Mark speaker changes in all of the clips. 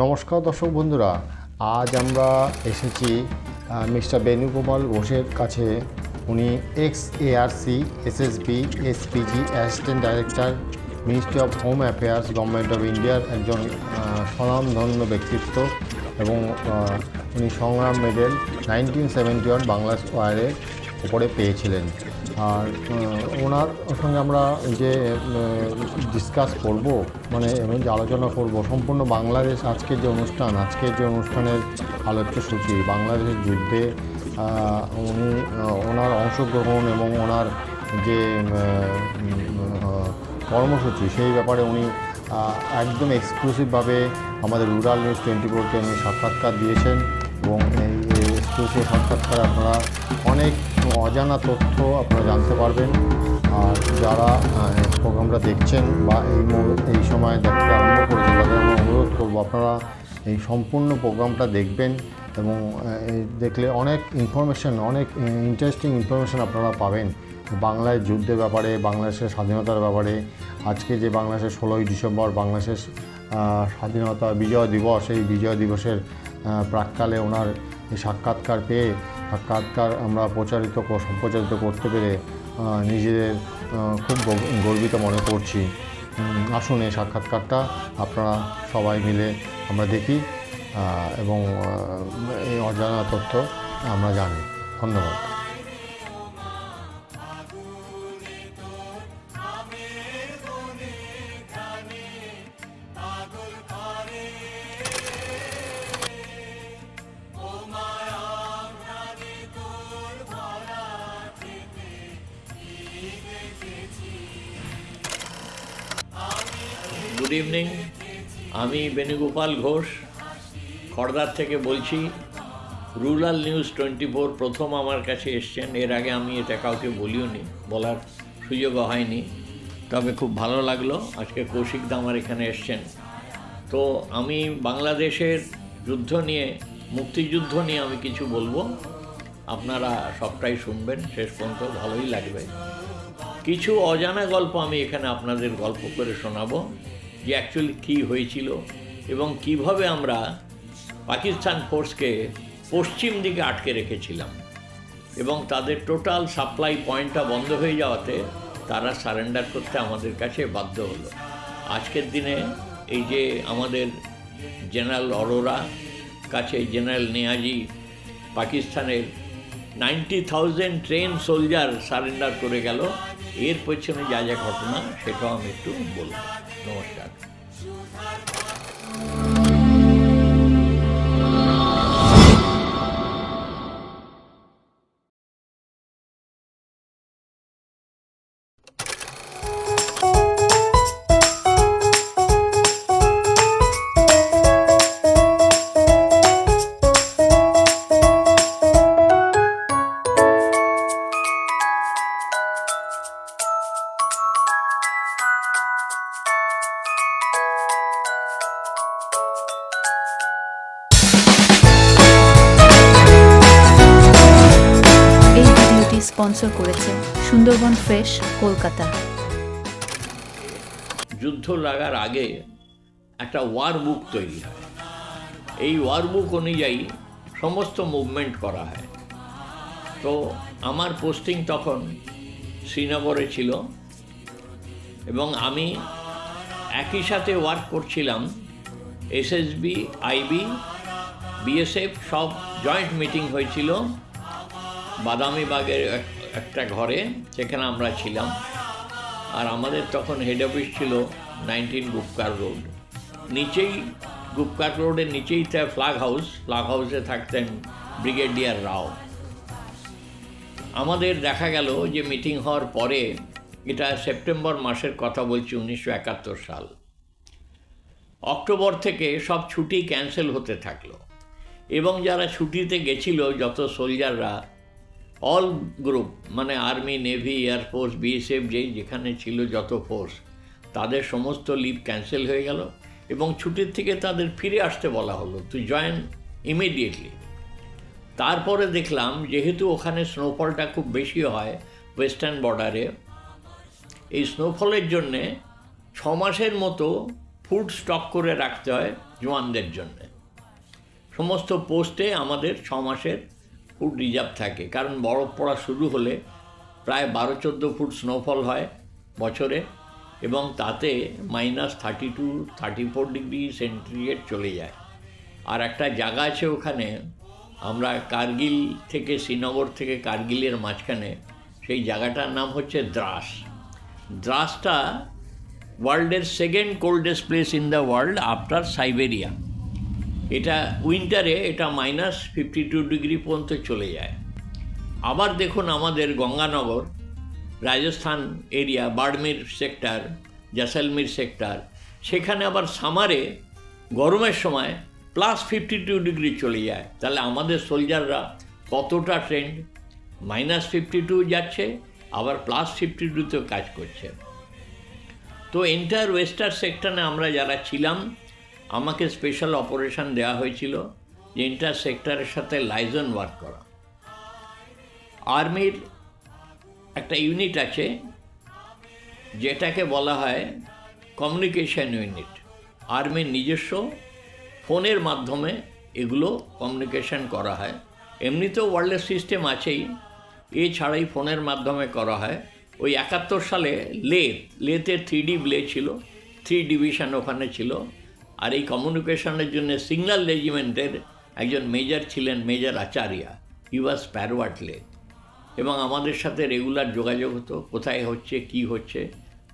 Speaker 1: নমস্কার দর্শক বন্ধুরা, আজ আমরা এসেছি মিস্টার বেণুগোপাল ঘোষের কাছে। উনি ex ARC SSB SPG assistant director, ministry of home affairs, government of ইন্ডিয়ার একজন স্বনামধন্য ব্যক্তিত্ব এবং উনি Sangram medal, nineteen seventy one Bangla স্কোয়ারের উপরে পেয়েছিলেন। আর ওনার সঙ্গে আমরা যে ডিসকাস করব মানে যে আলোচনা করব, সম্পূর্ণ বাংলাদেশ আজকের যে অনুষ্ঠান, আজকের যে অনুষ্ঠানের আলোচ্য সূচি, বাংলাদেশের যুদ্ধে উনি ওনার অংশগ্রহণ এবং ওনার যে কর্মসূচি, সেই ব্যাপারে উনি একদম এক্সক্লুসিভভাবে আমাদের রুরাল নিউজ টোয়েন্টি ফোরকে উনি সাক্ষাৎকার দিয়েছেন এবং এই এক্সক্লুসিভ সাক্ষাৎকারে আপনারা অনেক অজানা তথ্য আপনারা জানতে পারবেন। আর যারা প্রোগ্রামটা দেখছেন বা এই মুহূর্তে এই সময় দেখতে আরম্ভ করেছেন, তাদের আমরা অনুরোধ করব আপনারা এই সম্পূর্ণ প্রোগ্রামটা দেখবেন এবং দেখলে অনেক ইনফরমেশন অনেক ইন্টারেস্টিং ইনফরমেশন আপনারা পাবেন। বাংলায় যুদ্ধের ব্যাপারে, বাংলাদেশের স্বাধীনতার ব্যাপারে। আজকে যে বাংলাদেশের ষোলোই ডিসেম্বর, বাংলাদেশের স্বাধীনতা বিজয় দিবস, এই বিজয় দিবসের প্রাককালে ওনার এই সাক্ষাৎকার পেয়ে, সাক্ষাৎকার আমরা প্রচারিত সম্প্রচারিত করতে পেরে নিজেদের খুব গর্বিত মনে করছি। আসুন এই সাক্ষাৎকারটা আপনারা সবাই মিলে আমরা দেখি এবং এই অজানা তথ্য আমরা জানি। ধন্যবাদ।
Speaker 2: বেণুগোপাল ঘোষ, খড়দার থেকে বলছি, রুরাল নিউজ টোয়েন্টি ফোর প্রথম আমার কাছে এসছেন। এর আগে আমি এটা কাউকে বলিও নি বলার সুযোগও হয়নি। তবে খুব ভালো লাগল, আজকে কৌশিক আমার এখানে এসছেন। তো আমি বাংলাদেশের যুদ্ধ নিয়ে, মুক্তিযুদ্ধ নিয়ে আমি কিছু বলব। আপনারা সবটাই শুনবেন, শেষ পর্যন্ত ভালোই লাগবে। কিছু অজানা গল্প আমি এখানে আপনাদের গল্প করে শোনাবো, যে অ্যাকচুয়ালি কী হয়েছিল। এবং কীভাবে আমরা পাকিস্তান ফোর্সকে পশ্চিম দিকে আটকে রেখেছিলাম এবং তাদের টোটাল সাপ্লাই পয়েন্টটা বন্ধ হয়ে যাওয়াতে তারা সারেন্ডার করতে আমাদের কাছে বাধ্য হলো। আজকের দিনে এই যে আমাদের জেনারেল অরোরা, কাছে জেনারেল নেয়াজি, পাকিস্তানের ninety thousand trained soldier surrender করে গেল। এর পেছনে যা যা ঘটনা সেটাও আমি একটু বলব। নমস্কার।
Speaker 3: এই স্পন্সর করেছে সুন্দরবন ফ্রেশ কলকাতা।
Speaker 2: যুদ্ধ লাগার আগে একটা ওয়ার বুক তৈরি হয়। এই ওয়ার বুক অনুযায়ী সমস্ত মুভমেন্ট করা হয়। তো আমার পোস্টিং তখন শ্রীনগরে ছিল এবং আমি একই সাথে ওয়ার্ক করছিলাম এসএসবি আইবি বিএসএফ সব জয়েন্ট মিটিং হয়েছিল। বাদামিবাগের এক- একটা ঘরে যেখানে আমরা ছিলাম। আর আমাদের তখন হেড অফিস ছিল নাইনটিন গুপকার রোড নিচেই গুপকার রোডের নিচেই তার ফ্ল্যাগ হাউস ফ্লাগ হাউসে থাকতেন ব্রিগেডিয়ার রাও আমাদের দেখা গেল যে মিটিং হওয়ার পরে এটা সেপ্টেম্বর মাসের কথা বলছি উনিশশো একাত্তর সাল। অক্টোবর থেকে সব ছুটি ক্যান্সেল হতে থাকল। এবং যারা ছুটিতে গেছিল, যত সোলজাররা অল গ্রুপ মানে army navy air force BSF যেই যেখানে ছিল যত ফোর্স তাদের সমস্ত লিভ ক্যান্সেল হয়ে গেল এবং ছুটির থেকে তাদের ফিরে আসতে বলা হলো টু জয়েন ইমিডিয়েটলি তারপরে দেখলাম, যেহেতু ওখানে স্নোফলটা খুব বেশি হয় ওয়েস্টার্ন বর্ডারে এই স্নোফলের জন্যে ছ মাসের মতো ফুড স্টক করে রাখতে হয় জোয়ানদের জন্য। সমস্ত পোস্টে আমাদের ছ মাসের ফুড রিজার্ভ থাকে। কারণ বরফ পড়া শুরু হলে প্রায় বারো চোদ্দ ফুট স্নোফল হয় বছরে এবং তাতে minus thirty two thirty four degree centigrade চলে যায়। আর একটা জায়গা আছে ওখানে, আমরা কার্গিল থেকে শ্রীনগর থেকে কার্গিলের মাঝখানে, সেই জায়গাটার নাম হচ্ছে দ্রাস। দ্রাসটা ওয়ার্ল্ডের second coldest place in the world after Siberia এটা উইন্টারে এটা মাইনাস ফিফটি টু ডিগ্রি পর্যন্ত চলে যায়। আবার দেখুন আমাদের Ganganagar, Rajasthan area Barmer sector Jaisalmer sector সেখানে আবার সামারে গরমের সময় প্লাস ফিফটি টু ডিগ্রি চলে যায়। তাহলে আমাদের সোলজাররা কতটা ট্রেন্ড মাইনাস ফিফটি টু যাচ্ছে, আবার প্লাস ফিফটি টুতেও কাজ করছে। তো এন্টায়ার ওয়েস্টার সেক্টরে আমরা যারা ছিলাম আমাকে স্পেশাল অপারেশন দেওয়া হয়েছিল যে এন্টার সেক্টরের সাথে লাইজন ওয়ার্ক করা। আর্মির একটা ইউনিট আছে, যেটাকে বলা হয় কমিউনিকেশন ইউনিট আর্মির নিজস্ব ফোনের মাধ্যমে এগুলো কমিউনিকেশন করা হয়। এমনিতেও ওয়ার্ল্ডের সিস্টেম আছেই, এছাড়াই ফোনের মাধ্যমে করা হয়। ওই একাত্তর সালে লেথ লেথের থ্রি ডি ব্লে ছিল থ্রি ডিভিশন ওখানে ছিল। আর এই কমিউনিকেশনের জন্য সিগন্যাল রেজিমেন্টের একজন মেজর ছিলেন মেজর আচারিয়া। হি ওয়াজ প্যারওয়ার্ট লেথ এবং আমাদের সাথে রেগুলার যোগাযোগ হতো, কোথায় হচ্ছে, কি হচ্ছে।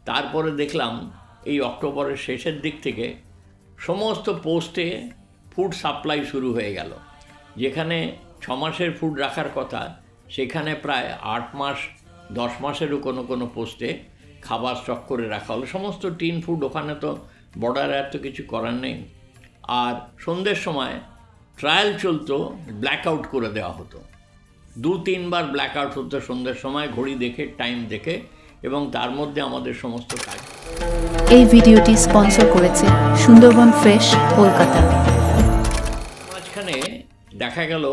Speaker 2: তারপরে দেখলাম এই অক্টোবরের শেষের দিক থেকে সমস্ত পোস্টে ফুড সাপ্লাই শুরু হয়ে গেল। যেখানে ছ মাসের ফুড রাখার কথা, সেখানে প্রায় আট মাস, দশ মাসেরও কোনো কোনো পোস্টে খাবার স্টক করে রাখা হলো। সমস্ত টিন ফুড ওখানে তো বর্ডারে এত কিছু করার নেই। আর সন্ধ্যের সময় ট্রায়াল চলতো ব্ল্যাক আউট করে দেওয়া হতো। দু তিনবার ব্ল্যাক আউট হতো সন্ধ্যের সময় ঘড়ি দেখে টাইম দেখে এবং তার মধ্যে আমাদের সমস্ত কাজ।
Speaker 3: এই ভিডিওটি স্পন্সর করেছে সুন্দরবন ফ্রেশ কলকাতা।
Speaker 2: মাঝখানে দেখা গেল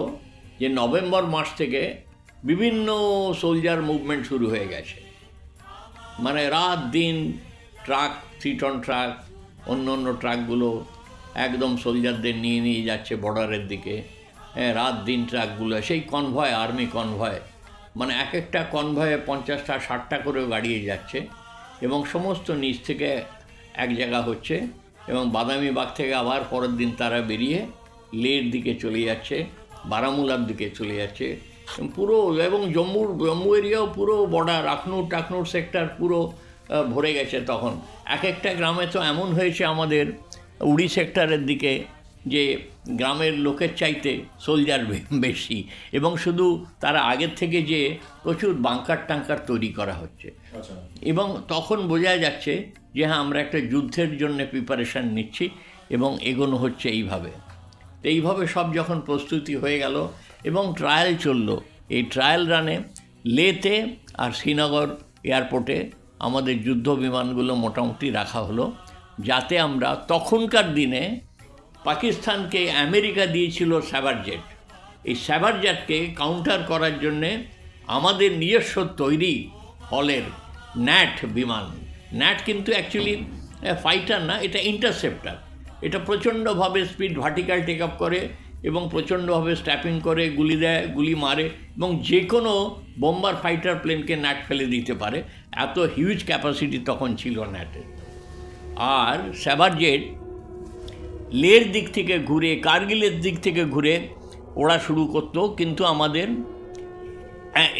Speaker 2: যে নভেম্বর মাস থেকে বিভিন্ন সোলজার মুভমেন্ট শুরু হয়ে গেছে। মানে রাত দিন ট্রাক থ্রি টন ট্রাক অন্য অন্য ট্রাকগুলো একদম সোলজারদের নিয়ে নিয়ে যাচ্ছে বর্ডারের দিকে। হ্যাঁ রাত দিন ট্রাকগুলো, সেই কনভয় আর্মি কনভয় মানে এক একটা কনভয়ে পঞ্চাশটা, ষাটটা করেও গাড়িয়ে যাচ্ছে এবং সমস্ত নিচ থেকে এক জায়গা হচ্ছে এবং বাদামি বাগ থেকে আবার পরের দিন তারা বেরিয়ে লের দিকে চলে যাচ্ছে, বারামুলার দিকে চলে যাচ্ছে। পুরো, এবং জম্মুর, জম্মু এরিয়াও পুরো বর্ডার আখনুর টাকনুর সেক্টর পুরো ভরে গেছে তখন। এক একটা গ্রামে তো এমন হয়েছে আমাদের উড়ি সেক্টরের দিকে যে গ্রামের লোকের চাইতে সোলজার বেশি এবং শুধু তারা আগের থেকে যে প্রচুর বাংকার টাঙ্কার তৈরি করা হচ্ছে। এবং তখন বোঝা যাচ্ছে যে হ্যাঁ আমরা একটা যুদ্ধের জন্য প্রিপারেশান নিচ্ছি এবং এগোনো হচ্ছে এইভাবে। তো এইভাবে সব যখন প্রস্তুতি হয়ে গেল এবং ট্রায়াল চলল এই ট্রায়াল রানে লেতে আর শ্রীনগর এয়ারপোর্টে আমাদের যুদ্ধ বিমানগুলো মোটামুটি রাখা হলো, যাতে আমরা তখনকার দিনে পাকিস্তানকে আমেরিকা দিয়েছিল স্যাভার জেট এই স্যাভার জেটকে কাউন্টার করার জন্যে আমাদের নিজস্ব তৈরি হলের ন্যাট বিমান। ন্যাট কিন্তু অ্যাকচুয়ালি ফাইটার না, এটা ইন্টারসেপ্টার এটা প্রচণ্ডভাবে স্পিড ভার্টিক্যাল টেক আপ করে এবং প্রচণ্ডভাবে স্ট্যাপিং করে, গুলি দেয়, গুলি মারে এবং যে কোনো বোম্বার ফাইটার প্লেনকে ন্যাট ফেলে দিতে পারে। এত হিউজ ক্যাপাসিটি তখন ছিল ন্যাটের আর স্যাভার জেট লের দিক থেকে ঘুরে, কার্গিলের দিক থেকে ঘুরে ওড়া শুরু করতো, কিন্তু আমাদের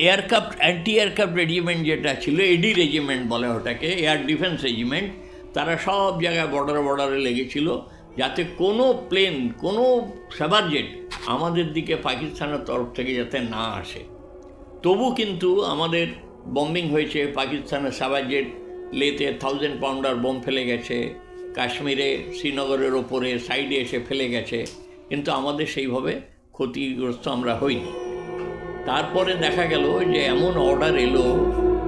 Speaker 2: এয়ারক্রাফট অ্যান্টি এয়ারক্রাফট রেজিমেন্ট যেটা ছিল এডি রেজিমেন্ট বলে ওটাকে এয়ার ডিফেন্স রেজিমেন্ট তারা সব জায়গায় বর্ডারে বর্ডারে লেগেছিল, যাতে কোনো প্লেন কোনো সাবার জেট আমাদের দিকে পাকিস্তানের তরফ থেকে যাতে না আসে। তবু কিন্তু আমাদের বম্বিং হয়েছে, পাকিস্তানের সাবার জেট লেতে থাউজেন্ড পাউন্ডার বোম ফেলে গেছে, কাশ্মীরে, শ্রীনগরের ওপরে সাইডে এসে ফেলে গেছে। কিন্তু আমাদের সেইভাবে ক্ষতিগ্রস্ত আমরা হইনি। তারপরে দেখা গেল যে এমন অর্ডার এলো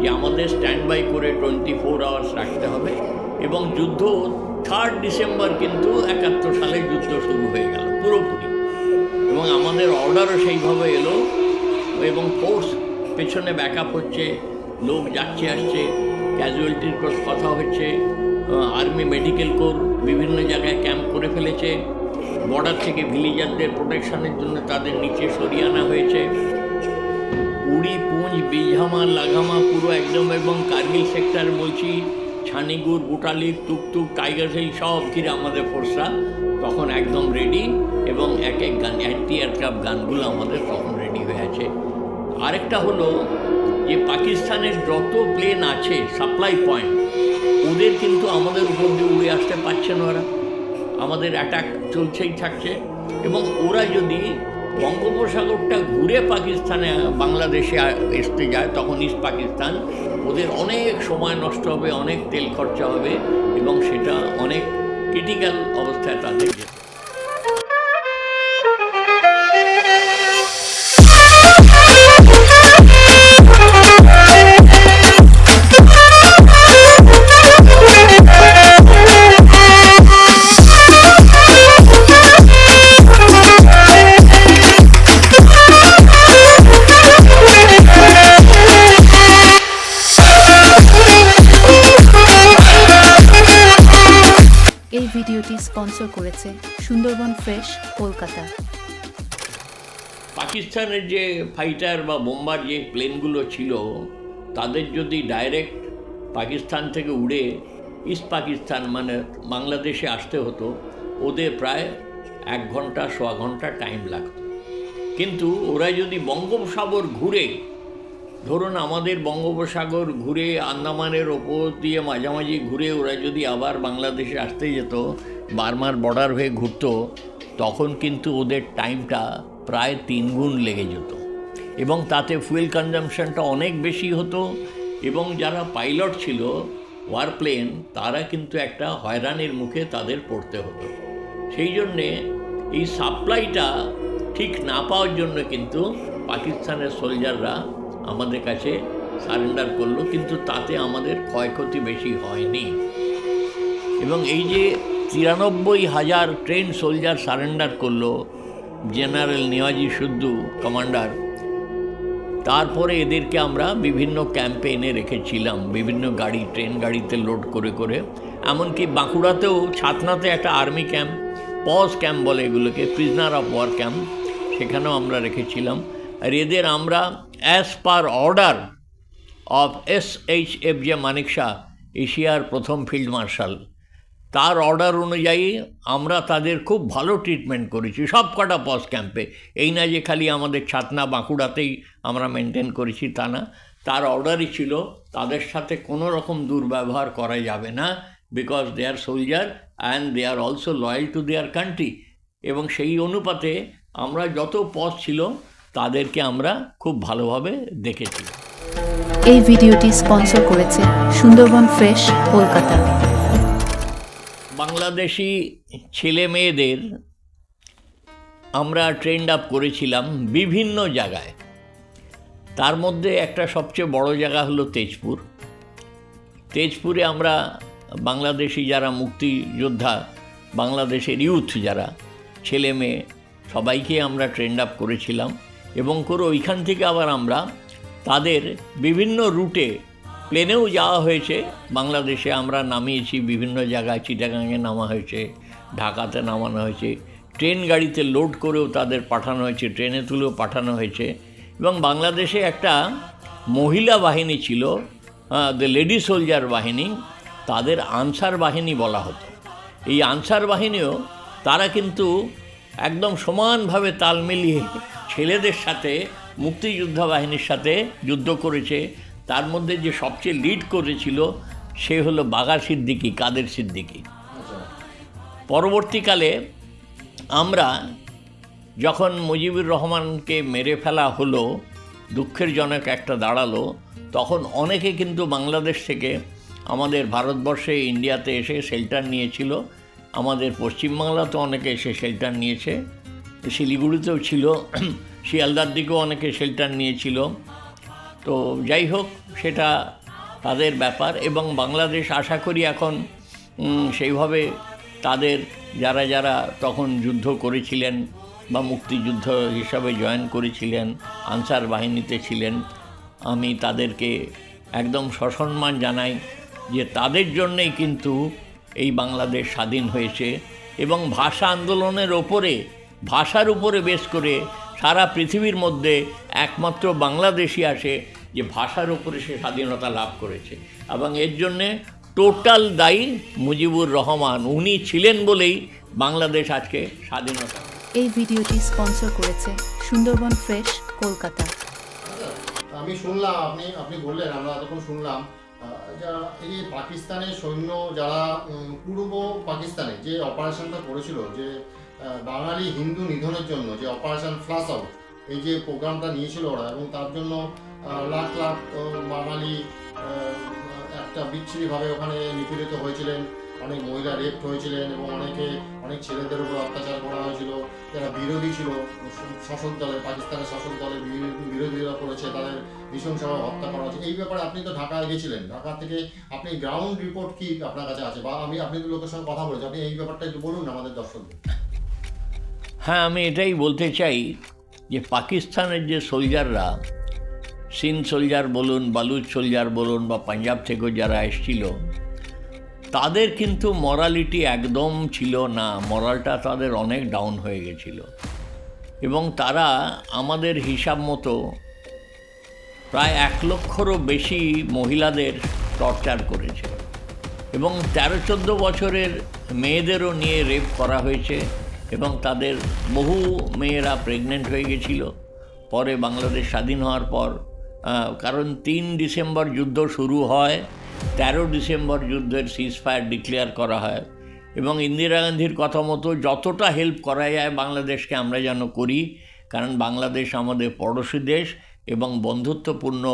Speaker 2: যে আমাদের স্ট্যান্ড বাই করে টোয়েন্টি ফোর আওয়ার্স রাখতে হবে এবং যুদ্ধ থার্ড ডিসেম্বর কিন্তু একাত্তর সালে যুদ্ধ শুরু হয়ে গেল, পুরোপুরি। এবং আমাদের অর্ডারও সেইভাবে এলো এবং ফোর্স পেছনে ব্যাকআপ হচ্ছে, লোক যাচ্ছে, আসছে ক্যাজুয়ালিটির কথা হচ্ছে আর্মি মেডিকেল কোর বিভিন্ন জায়গায় ক্যাম্প করে ফেলেছে বর্ডার থেকে ভিলিজারদের প্রোটেকশনের জন্য তাদের নিচে সরিয়ে আনা হয়েছে। উড়ি পুঞ্জ বিঝামা লাগামা, পুরো একদম এবং কার্গিল সেক্টর বলছি ছানিগুর বুটালি টুকটুক টাইগার হিল সব ঘিরে আমাদের ফোর্সরা তখন একদম রেডি এবং এক এক গান অ্যান্টি এয়ারক্রাফট গানগুলো আমাদের তখন রেডি হয়ে আছে। আরেকটা হলো যে পাকিস্তানের যত প্লেন আছে সাপ্লাই পয়েন্ট ওদের কিন্তু আমাদের উপর দিয়ে উড়ে আসতে পারছে না ওরা। আমাদের অ্যাটাক চলছেই থাকছে। এবং ওরা যদি বঙ্গোপসাগরটা ঘুরে পাকিস্তানে, বাংলাদেশে আসতে যায়, তখন ইস্ট পাকিস্তান ওদের অনেক সময় নষ্ট হবে, অনেক তেল খরচা হবে, এবং সেটা অনেক ক্রিটিক্যাল অবস্থায় তাদের
Speaker 3: স্পন্সর করেছে সুন্দরবন ফ্রেশ, কলকাতা।
Speaker 2: পাকিস্তানের যে ফাইটার বা বোম্বার যে প্লেনগুলো ছিল, তাদের যদি ডাইরেক্ট পাকিস্তান থেকে উড়ে ইস্ট পাকিস্তান মানে বাংলাদেশে আসতে হতো, ওদের প্রায় এক ঘণ্টা, সোয়া ঘণ্টা টাইম লাগতো। কিন্তু ওরা যদি বঙ্গোপসাগর ঘুরে, ধরুন আমাদের বঙ্গোপসাগর ঘুরে, আন্দামানের ওপর দিয়ে মাঝামাঝি ঘুরে ওরা যদি আবার বাংলাদেশে আসতে যেত বার্মার বর্ডার হয়ে ঘুরত, তখন কিন্তু ওদের টাইমটা প্রায় তিন গুণ লেগে যেত। এবং তাতে ফুয়েল কনজামশনটা অনেক বেশি হতো এবং যারা পাইলট ছিল, ওয়ারপ্লেন, তারা কিন্তু একটা হয়রানির মুখে তাদের পড়তে হতো। সেই জন্যে এই সাপ্লাইটা ঠিক না পাওয়ার জন্য কিন্তু পাকিস্তানের সোলজাররা আমাদের কাছে সারেন্ডার করল, কিন্তু তাতে আমাদের ক্ষয়ক্ষতি বেশি হয়নি। এবং এই যে তিরানব্বই হাজার ট্রেন সোলজার সারেন্ডার করল জেনারেল নিয়াজি সুদ্দু কমান্ডার। তারপরে এদেরকে আমরা বিভিন্ন ক্যাম্পে এনে রেখেছিলাম, বিভিন্ন গাড়ি, ট্রেন গাড়িতে লোড করে করে। এমনকি বাঁকুড়াতেও ছাতনাতে একটা আর্মি ক্যাম্প পজ ক্যাম্প বলে এগুলোকে প্রিজনার অফ ওয়ার ক্যাম্প, সেখানেও আমরা রেখেছিলাম। আর এদের আমরা as per order of S H F J Manekshaw এশিয়ার প্রথম ফিল্ড মার্শাল। তার অর্ডার অনুযায়ী আমরা তাদের খুব ভালো ট্রিটমেন্ট করেছি। সব কটা পজ ক্যাম্পে এই না যে খালি আমাদের ছাতনা বাঁকুড়াতেই আমরা মেনটেন করেছি তা না। তার অর্ডারই ছিল, তাদের সাথে কোনো রকম দুর্ব্যবহার করা যাবে না because they are soldier and they are also loyal to their country এবং সেই অনুপাতে আমরা যত পজ ছিল, তাদেরকে আমরা খুব ভালোভাবে দেখেছি।
Speaker 3: এই ভিডিওটি স্পন্সর করেছে সুন্দরবন ফ্রেশ কলকাতা।
Speaker 2: বাংলাদেশি ছেলে মেয়েদের আমরা ট্রেন্ড আপ করেছিলাম বিভিন্ন জায়গায়। তার মধ্যে একটা সবচেয়ে বড় জায়গা হলো তেজপুর। তেজপুরে আমরা বাংলাদেশি যারা মুক্তিযোদ্ধা, বাংলাদেশের ইউথ যারা ছেলে মেয়ে সবাইকে আমরা ট্রেন্ড আপ করেছিলাম। এবং করে ওইখান থেকে আবার আমরা তাদের বিভিন্ন রুটে প্লেনেও যাওয়া হয়েছে। বাংলাদেশে আমরা নামিয়েছি, বিভিন্ন জায়গায় চিটাগাঙে নামা হয়েছে, ঢাকাতে নামানো হয়েছে। ট্রেন গাড়িতে লোড করেও তাদের পাঠানো হয়েছে, ট্রেনে তুলেও পাঠানো হয়েছে। এবং বাংলাদেশে একটা মহিলা বাহিনী ছিল দ্য লেডি সোলজার বাহিনী, তাদের আনসার বাহিনী বলা হতো। এই আনসার বাহিনীও, তারা কিন্তু একদম সমানভাবে তাল মিলিয়ে ছেলেদের সাথে, মুক্তিযোদ্ধা বাহিনীর সাথে যুদ্ধ করেছে। তার মধ্যে যে সবচেয়ে লিড করেছিল সে হলো বাঘা সিদ্দিকি, কাদের সিদ্দিকি। পরবর্তীকালে আমরা যখন মুজিবুর রহমানকে মেরে ফেলা হলো, দুঃখের জনক একটা দাঁড়াল, তখন অনেকে কিন্তু বাংলাদেশ থেকে আমাদের ভারতবর্ষে ইন্ডিয়াতে এসে শেল্টার নিয়েছিল, আমাদের পশ্চিমবাংলাতে অনেকে এসে শেল্টার নিয়েছে, শিলিগুড়িতেও ছিল, শিয়ালদার দিকেও অনেকে শেল্টার নিয়েছিল। তো যাই হোক, সেটা তাদের ব্যাপার এবং বাংলাদেশ আশা করি এখন সেইভাবে তাদের যারা যারা তখন যুদ্ধ করেছিলেন বা মুক্তিযুদ্ধ হিসাবে জয়েন করেছিলেন, আনসার বাহিনীতে ছিলেন, আমি তাদেরকে একদম সসম্মান জানাই যে তাদের জন্যেই কিন্তু এই বাংলাদেশ স্বাধীন হয়েছে এবং ভাষা আন্দোলনের ওপরে, ভাষার উপরে বেশ করে সারা পৃথিবীর মধ্যে একমাত্র বাংলাদেশই আসে যে ভাষার উপরে সে স্বাধীনতা লাভ করেছে। এবং এর জন্যে টোটাল দায়ী মুজিবুর রহমান। উনি ছিলেন বলেই বাংলাদেশ আজকে স্বাধীনতা।
Speaker 3: এই ভিডিওটি স্পন্সর করেছে সুন্দরবন ফ্রেশ কলকাতা।
Speaker 1: আমি শুনলাম আপনি আপনি বললেন আমরা এতক্ষণ শুনলাম যারা এই পাকিস্তানের সৈন্য যারা পূর্ব পাকিস্তানে যে অপারেশনটা করেছিল যে বাঙালি হিন্দু নিধনের জন্য যে অপারেশন ফ্লাশ আউট এই যে প্রোগ্রামটা নিয়েছিল ওরা, এবং তার জন্য লাখ লাখ বাঙালি একটা বিচ্ছিরিভাবে ওখানে নিপীড়িত হয়েছিলেন, অনেক মহিলা রেপ হয়েছিলেন, এবং অনেকে, অনেক ছেলেদের উপর অত্যাচার করা হয়েছিল, যারা বিরোধী ছিল, শাসক দলে পাকিস্তানের শাসক দলের বিরোধী- বিরোধীরা করেছে, তাদের নৃশংসভাবে হত্যা করা হয়েছে। এই ব্যাপারে আপনি তো ঢাকায় গেছিলেন, ঢাকা থেকে আপনি গ্রাউন্ড রিপোর্ট কি আপনার কাছে আছে? বা আমি, আপনি লোকের সঙ্গে কথা বলেছি আপনি এই ব্যাপারটা একটু বলুন আমাদের দর্শকদের।
Speaker 2: হ্যাঁ আমি এটাই বলতে চাই যে পাকিস্তানের যে সোলজাররা সিন সোলজার বলুন বালুচ সোলজার বলুন বা পাঞ্জাব থেকেও যারা এসছিল, তাদের কিন্তু মরালিটি একদম ছিল না। মরালটা তাদের অনেক ডাউন হয়ে গেছিল। এবং তারা আমাদের হিসাব মতো প্রায় এক লক্ষরও বেশি মহিলাদের টর্চার করেছে। এবং তেরো চোদ্দ বছরের মেয়েদেরও নিয়ে রেপ করা হয়েছে। এবং তাদের বহু মেয়েরা প্রেগনেন্ট হয়ে গেছিল। পরে বাংলাদেশ স্বাধীন হওয়ার পর কারণ তিন ডিসেম্বর যুদ্ধ শুরু হয়, তেরো ডিসেম্বর যুদ্ধের সিজফায়ার ডিক্লেয়ার করা হয়। এবং ইন্দিরা গান্ধীর কথা মতো যতটা হেল্প করা যায় বাংলাদেশকে আমরা যেন করি, কারণ বাংলাদেশ আমাদের পড়োশী দেশ এবং বন্ধুত্বপূর্ণ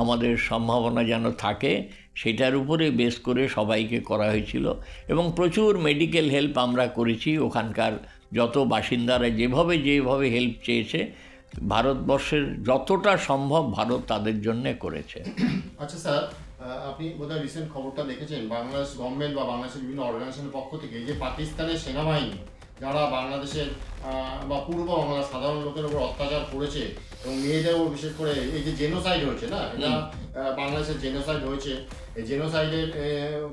Speaker 2: আমাদের সম্ভাবনা যেন থাকে সেটার উপরে বেস করে সবাইকে করা হয়েছিল এবং প্রচুর মেডিকেল হেল্প আমরা করেছি ওখানকার যত বাসিন্দারা যেভাবে যেভাবে হেল্প চেয়েছে, ভারতবর্ষের যতটা সম্ভব ভারত তাদের জন্যে করেছে।
Speaker 1: আচ্ছা স্যার আপনি বোধহয় রিসেন্ট খবরটা দেখেছেন, বাংলাদেশ গভর্নমেন্ট বা বাংলাদেশের বিভিন্ন অর্গানাইজেশনের পক্ষ থেকে যে পাকিস্তানের সেনাবাহিনী, যারা বাংলাদেশের বা পূর্ব বাংলার সাধারণ লোকের উপর অত্যাচার করেছে এবং মেয়েদের উপর বিশেষ করে এই যে জেনোসাইড হয়েছে না এটা বাংলাদেশের জেনোসাইড হয়েছে। এই জেনোসাইডের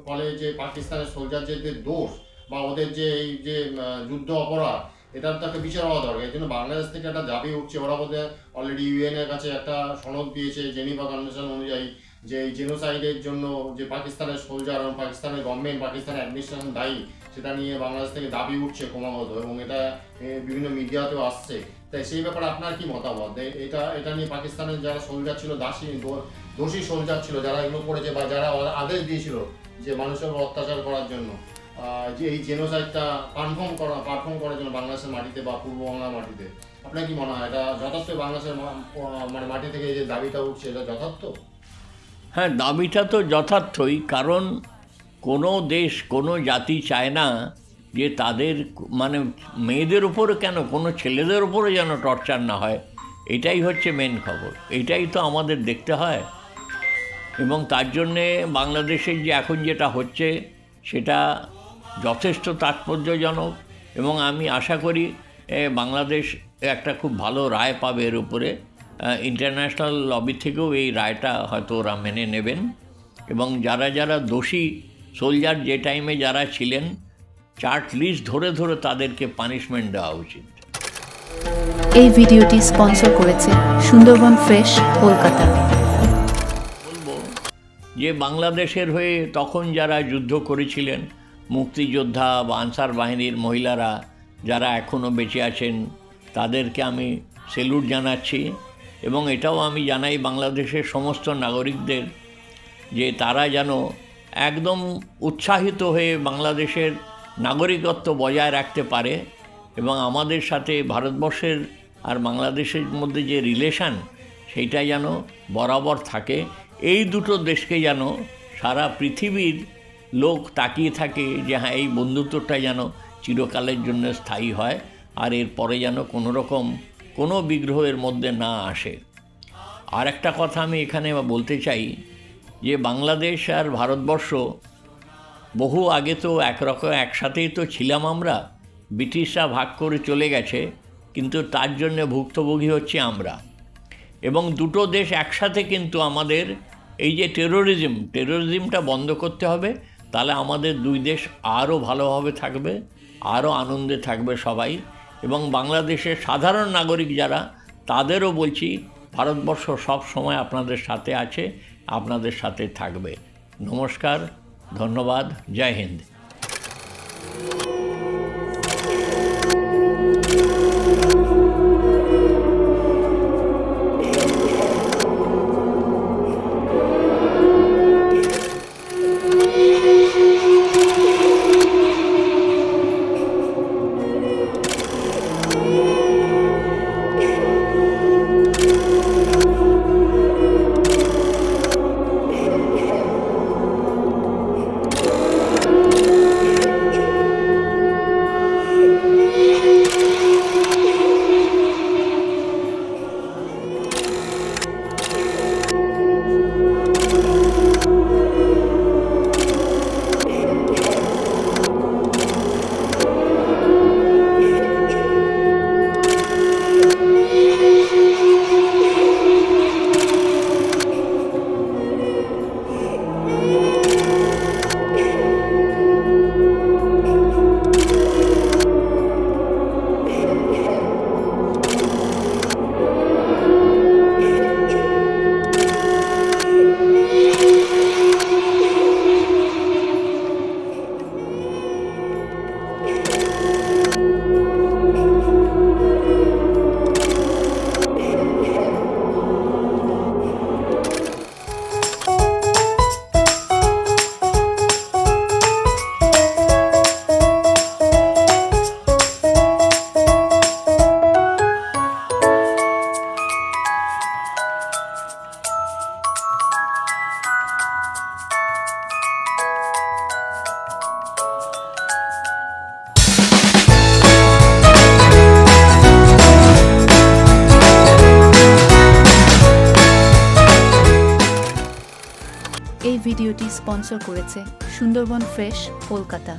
Speaker 1: ফলে যে পাকিস্তানের সোলজারদের দোষ বা ওদের যে এই যে যুদ্ধ অপরাধ এটার তো একটা বিচার হওয়া দরকার। এই জন্য বাংলাদেশ থেকে একটা দাবি উঠছে। ওরা বোধহয় অলরেডি ইউএন এর কাছে একটা সনদ দিয়েছে জেনিভা কনভেনশন অনুযায়ী যে এই জেনোসাইডের জন্য যে পাকিস্তানের সোলজার এবং পাকিস্তানের গভর্নমেন্ট পাকিস্তানের অ্যাডমিনিস্ট্রেশন দায়ী সেটা নিয়ে বাংলাদেশ থেকে দাবি উঠছে ক্রমাগত এবং এটা বিভিন্ন মিডিয়াতেও আসছে। তাই সেই ব্যাপারে আপনার কি মতামত? এটা এটা নিয়ে পাকিস্তানের যারা সোলজার ছিল, দাসী দোষী সোলজার ছিল, যারা এগুলো করেছে বা যারা আদেশ দিয়েছিল যে মানুষের অত্যাচার করার জন্য যে এই জেনোসাইডটা পারফর্ম করা পারফর্ম করার জন্য বাংলাদেশের মাটিতে বা পূর্ব বাংলার মাটিতে, আপনার কি মনে হয়? এটা যথার্থ বাংলাদেশের মানে মাটি থেকে যে দাবিটা উঠছে, এটা যথার্থ?
Speaker 2: হ্যাঁ দাবিটা তো যথার্থই, কারণ কোনো দেশ, কোনো জাতি চায় না যে তাদের মানে মেয়েদের উপরে কেন? কোনো ছেলেদের উপরে যেন টর্চার না হয়। এটাই হচ্ছে মেন খবর। এটাই তো আমাদের দেখতে হয়। এবং তার জন্যে বাংলাদেশের যে এখন যেটা হচ্ছে, সেটা যথেষ্ট তাৎপর্যজনক। এবং আমি আশা করি বাংলাদেশ একটা খুব ভালো রায় পাবে এর উপরে। ইন্টারন্যাশনাল লবি থেকেও এই রায়টা হয়তো ওরা মেনে নেবেন। এবং যারা যারা দোষী সোলজার যে টাইমে যারা ছিলেন চার্ট লিস্ট ধরে ধরে তাদেরকে পানিশমেন্ট দেওয়া উচিত।
Speaker 3: এই ভিডিওটি স্পন্সর করেছে সুন্দরবন ফ্রেশ কলকাতা।
Speaker 2: বলব যে বাংলাদেশের হয়ে তখন যারা যুদ্ধ করেছিলেন মুক্তিযোদ্ধা বা আনসার বাহিনীর মহিলারা যারা এখনও বেঁচে আছেন তাদেরকে আমি সেলুট জানাচ্ছি এবং এটাও আমি জানাই বাংলাদেশের সমস্ত নাগরিকদের যে তারা যেন একদম উৎসাহিত হয়ে বাংলাদেশের নাগরিকত্ব বজায় রাখতে পারে এবং আমাদের সাথে ভারতবর্ষের আর বাংলাদেশের মধ্যে যে রিলেশান সেইটা যেন বরাবর থাকে। এই দুটো দেশকে যেন সারা পৃথিবীর লোক তাকিয়ে থাকে যে হ্যাঁ এই বন্ধুত্বটা যেন চিরকালের জন্য স্থায়ী হয় আর এর পরে যেন কোনো রকম কোনো বিগ্রহের মধ্যে না আসে। আর একটা কথা আমি এখানে বলতে চাই যে বাংলাদেশ আর ভারতবর্ষ বহু আগে তো একরকম একসাথেই তো ছিলাম আমরা। ব্রিটিশরা ভাগ করে চলে গেছে, কিন্তু তার জন্য ভুক্তভোগী হচ্ছে আমরা। এবং দুটো দেশ একসাথে কিন্তু আমাদের এই যে টেরোরিজম টেরোরিজমটা বন্ধ করতে হবে, তাহলে আমাদের দুই দেশ আরও ভালোভাবে থাকবে, আরও আনন্দে থাকবে সবাই। এবং বাংলাদেশের সাধারণ নাগরিক যারা, তাদেরও বলছি, ভারতবর্ষ সব সময় আপনাদের সাথে আছে, আপনাদের সাথে থাকবে। নমস্কার ধন্যবাদ জয় হিন্দ।
Speaker 3: ভিডিওটি স্পন্সর করেছে সুন্দরবন ফ্রেশ কলকাতা।